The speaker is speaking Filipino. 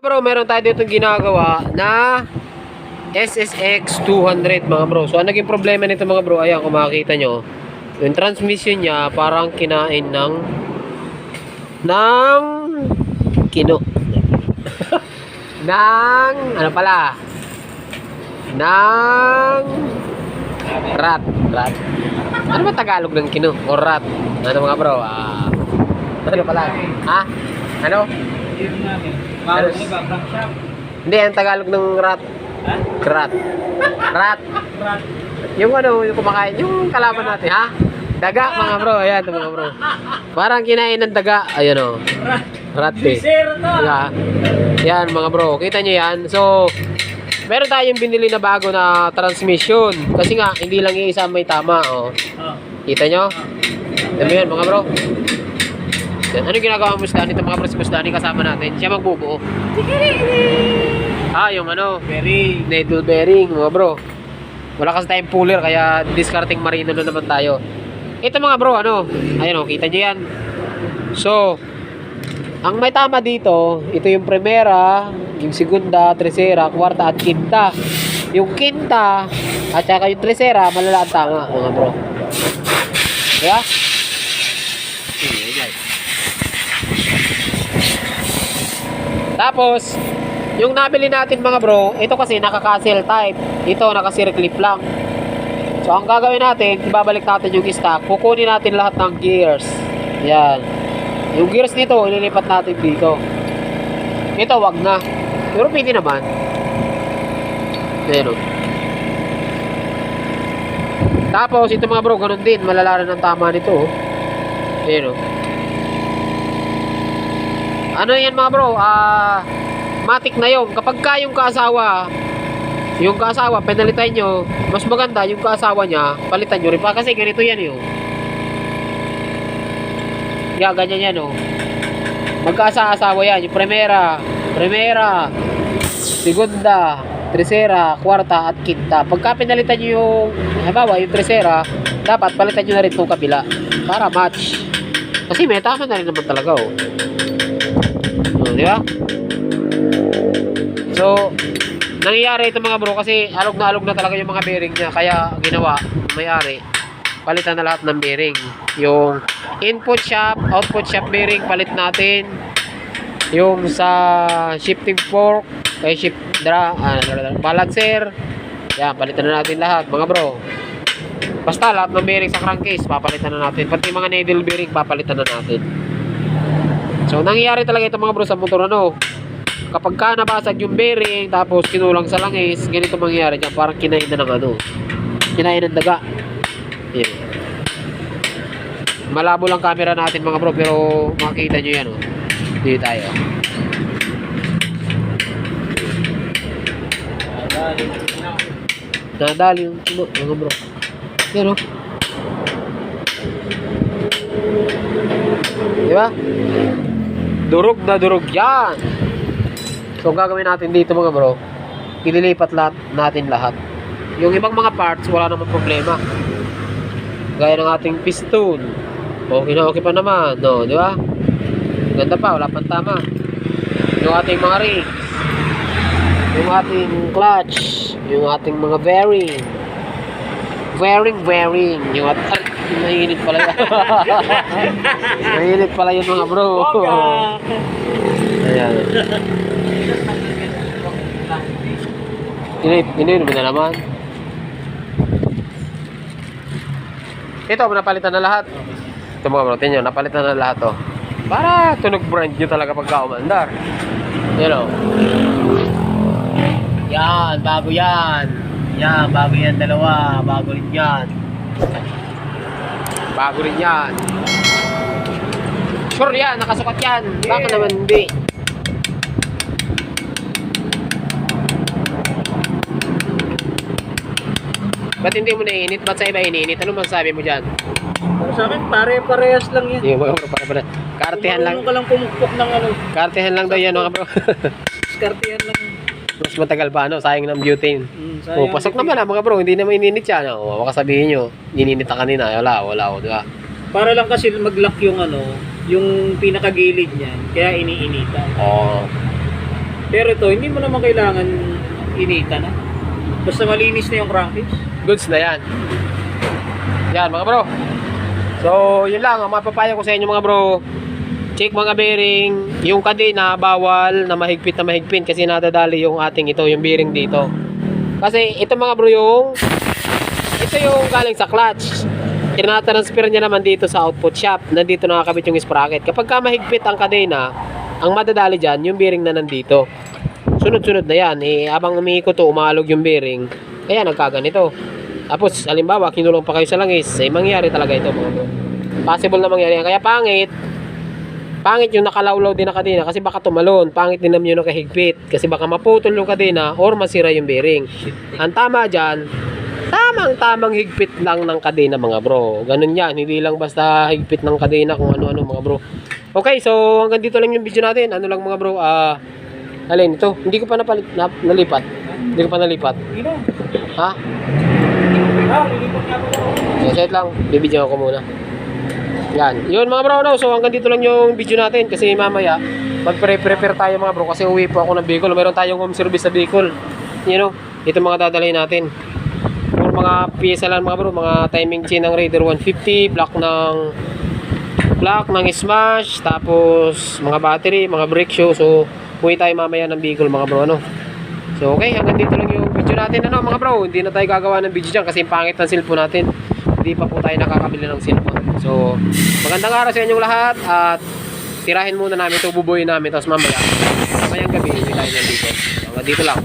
Bro, meron tayo dito ginagawa na SSX 200 mga bro. So, ang naging problema nito mga bro, ayan kung makikita nyo, yung transmission niya parang kinain ng ng kino. ng ano pala? ng rat. Rat. Ano ba Tagalog ng kino? O rat? Ano mga bro? Ah, ano pala? Ha? Ano? Bago ni Shop. Hindi, ang Tagalog ng rat. Ha? Rat. Rat. Brad. Yung ano, yung kumakain, yung kalaban natin, ha? Daga, mga bro. Ayan, mga bro. Parang kinain ng daga. Ayan, o. Brad. Rat, eh. To. Diba? Yan, mga bro. Kita nyo yan. So, meron tayong binili na bago na transmission. Kasi nga, hindi lang iisa may tama, oh. Oh. Kita nyo? Alam mo yan, mga bro. Yan. Ano ginagawa mo, Musdani? Ito mga si Musdani kasama natin. Siya magbubuo. Ah, yung ano, Very. needle bearing, mga bro. Wala kasi tayong puller, kaya discarding marino na naman tayo. Ito mga bro, ano, ayan o, kita nyo yan. So, ang may tama dito, ito yung primera, yung segunda, tercera, kwarta, at quinta. Yung quinta, at saka yung tercera, malala ang tama, mga bro. Kaya? Tapos, yung nabili natin mga bro, ito kasi naka-castle type. Ito naka-circlip lang. So ang gagawin natin, ibabalik natin yung stock. Kukunin natin lahat ng gears. Yan. Yung gears nito, ililipat natin dito. Ito wag na. Pero pwede naman. Pero. Tapos ito mga bro, ganun din. Malalaran ng tama nito. oh. Oh. Ano yan mga bro? Ah, matik na yun. Kapag ka yung kaasawa, yung kaasawa, penalitan nyo, mas maganda yung kaasawa niya, palitan nyo rin pa. Kasi ganito yan yun. Yeah, ganyan yan oh. Magkaasa-asawa yan. Yung primera, primera, segunda, tercera, kwarta, at quinta. Pagka pinalitan nyo yung, halimbawa, yung tercera, dapat palitan nyo na rin itong kabila. Para match. Kasi may tama na rin naman talaga oh. Oh, di ba? So, nangyayari ito mga bro kasi alog na alog na talaga yung mga bearing niya. Kaya ginawa, may-ari, palitan na lahat ng bearing. Yung input shop, output shop bearing, palit natin. Yung sa shifting fork, kay shift dra, ah, balancer, yan, palitan na natin lahat mga bro. Basta lahat ng bearing sa crankcase, papalitan na natin. Pati mga needle bearing, papalitan na natin. So, nangyayari talaga ito mga bro sa motor ano. Kapag ka nabasag yung bearing, tapos kinulang sa langis, ganito mangyayari dyan. Parang kinain na ng ano. Kinain ng daga. Yan. Malabo lang camera natin mga bro, pero makikita nyo yan oh. Dito tayo. Nadali yung tulo, mga bro. Yan oh. Di ba? Durog na durog yan. So, gagawin natin dito mga bro, ililipat lahat, natin lahat. Yung ibang mga parts, wala namang problema. Gaya ng ating piston. Okay na okay pa naman. No, di ba? Ganda pa, wala pang tama. Yung ating mga rings. Yung ating clutch. Yung ating mga bearing. Bearing, bearing. Yung at... Ay, Nainit pala yun. Nainit pala yun mga bro. Ayan. Init, init mo na naman. Ito, napalitan na lahat. Ito mga bro, tingnan nyo, napalitan na lahat to. Para tunog brand nyo talaga pagka umandar. Yan o. Yan, bago yan. Yan, bago yan dalawa. Bago rin yan. Bago rin yan. Sure yan, nakasukat yan. Baka Yeah. naman hindi. Ba't hindi mo naiinit? Ba't sa iba iniinit? Ano masasabi mo dyan? Para sa akin, pare-parehas lang yan. Yung mga bro, para para. Kartehan lang. Kung ka lang pumukpok ng ano, Kartehan lang daw yan mga bro. diskartehan lang. Mas matagal pa ano, sayang ng butane. Mm, Oh, pasok naman ah mga bro, hindi naman ininit yan. Oh, baka sabihin nyo, ininit na kanina. Wala, wala, oh, di ba? Para lang kasi mag-lock yung ano, yung pinakagilid niyan, kaya iniinitan. Oh. Pero ito, hindi mo naman kailangan inita na. Basta malinis na yung crankcase. goods na yan. Yan mga bro. So, yun lang. Ang mapapayo ko sa inyo mga bro. Check mga bearing. Yung kadena, bawal na mahigpit na mahigpit kasi nadadali yung ating ito, yung bearing dito. Kasi ito mga bro yung ito yung galing sa clutch. Tinatransfer niya naman dito sa output shop. Nandito nakakabit yung sprocket. Kapag ka mahigpit ang kadena, ang madadali dyan, yung bearing na nandito. Sunod-sunod na yan. Eh, habang umiikot to, umalog yung bearing. Kaya nagkaganito. Tapos, halimbawa, kinulong pa kayo sa langis, eh, mangyari talaga ito mga bro. Possible na mangyari yan. Kaya pangit, pangit yung nakalawlaw din na kadena kasi baka tumalon. Pangit din naman yung nakahigpit kasi baka maputol yung kadena or masira yung bearing. Ang tama dyan, tamang-tamang higpit lang ng kadena mga bro. Ganun yan, hindi lang basta higpit ng kadena kung ano-ano mga bro. Okay, so hanggang dito lang yung video natin. Ano lang mga bro, ah, alin ito, hindi ko pa napalit, na, nalipat. Hindi ko pa nalipat. Ha? Ah. So, set lang, bibidyo ko muna. Yan. Yun mga bro, no? so hanggang dito lang yung video natin kasi mamaya magpre-prepare tayo mga bro kasi uwi po ako ng Bicol. Meron tayong home service sa Bicol. You know, ito mga dadalhin natin. Puro mga piyesa lang mga bro, mga timing chain ng Raider 150, block ng block ng smash, tapos mga battery, mga brake shoe. So, uwi tayo mamaya ng Bicol mga bro, ano? So, okay, hanggang dito lang yung video natin, ano mga bro. Hindi na tayo gagawa ng video dyan kasi pangit ng cellphone natin. Hindi pa po tayo nakakabili ng cellphone. So, magandang araw sa inyong lahat at tirahin muna namin ito, bubuyin namin. Tapos mamaya, mamayang gabi, hindi tayo nandito. So, dito lang.